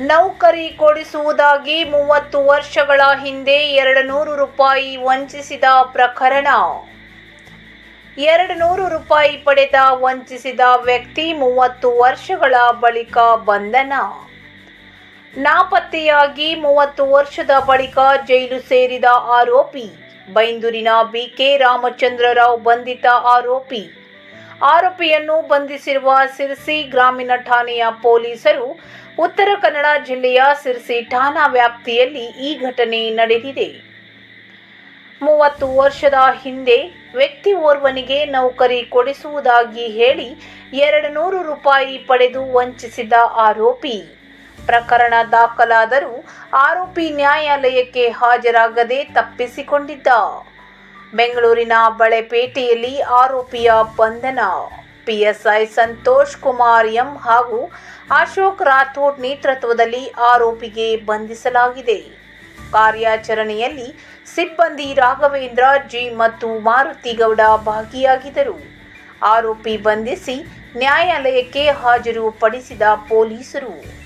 ನೌಕರಿ ಕೊಡಿಸುವುದಾಗಿ ಮೂವತ್ತು ವರ್ಷಗಳ ಹಿಂದೆ ಎರಡು ನೂರು ರೂಪಾಯಿ ವಂಚಿಸಿದ ಪ್ರಕರಣ. ಎರಡು ನೂರು ರೂಪಾಯಿ ಪಡೆದ ವಂಚಿಸಿದ ವ್ಯಕ್ತಿ ಮೂವತ್ತು ವರ್ಷಗಳ ಬಳಿಕ ಬಂಧನ. ನಾಪತ್ತೆಯಾಗಿ ಮೂವತ್ತು ವರ್ಷದ ಬಳಿಕ ಜೈಲು ಸೇರಿದ ಆರೋಪಿ. ಬೈಂದೂರಿನ ಬಿಕೆ ರಾಮಚಂದ್ರರಾವ್ ಬಂಧಿತ ಆರೋಪಿ. ಆರೋಪಿಯನ್ನು ಬಂಧಿಸಿರುವ ಸಿರ್ಸಿ ಗ್ರಾಮೀಣ ಠಾಣೆಯ ಪೊಲೀಸರು ಉತ್ತರ ಕನ್ನಡ ಜಿಲ್ಲೆಯ ಸಿರ್ಸಿ ಠಾಣಾ ವ್ಯಾಪ್ತಿಯಲ್ಲಿ ಈ ಘಟನೆ ನಡೆದಿದೆ. ಮೂವತ್ತು ವರ್ಷದ ಹಿಂದೆ ವ್ಯಕ್ತಿ ಓರ್ವನಿಗೆ ನೌಕರಿ ಕೊಡಿಸುವುದಾಗಿ ಹೇಳಿ ಎರಡು ನೂರು ರೂಪಾಯಿ ಪಡೆದು ವಂಚಿಸಿದ ಆರೋಪಿ. ಪ್ರಕರಣ ದಾಖಲಾದರೂ ಆರೋಪಿ ನ್ಯಾಯಾಲಯಕ್ಕೆ ಹಾಜರಾಗದೆ ತಪ್ಪಿಸಿಕೊಂಡಿದ್ದ. ಬೆಂಗಳೂರಿನ ಬಳೆಪೇಟೆಯಲ್ಲಿ ಆರೋಪಿಯ ಬಂಧನ. ಪಿಎಸ್ಐ ಸಂತೋಷ್ ಕುಮಾರ್ ಎಂ ಹಾಗೂ ಅಶೋಕ್ ರಾಥೋಡ್ ನೇತೃತ್ವದಲ್ಲಿ ಆರೋಪಿಗೆ ಬಂಧಿಸಲಾಗಿದೆ. ಕಾರ್ಯಾಚರಣೆಯಲ್ಲಿ ಸಿಬ್ಬಂದಿ ರಾಘವೇಂದ್ರ, ಜಿ. ಮತ್ತು ಮಾರುತಿಗೌಡ ಭಾಗಿಯಾಗಿದ್ದರು. ಆರೋಪಿ ಬಂಧಿಸಿ ನ್ಯಾಯಾಲಯಕ್ಕೆ ಹಾಜರುಪಡಿಸಿದ ಪೊಲೀಸರು.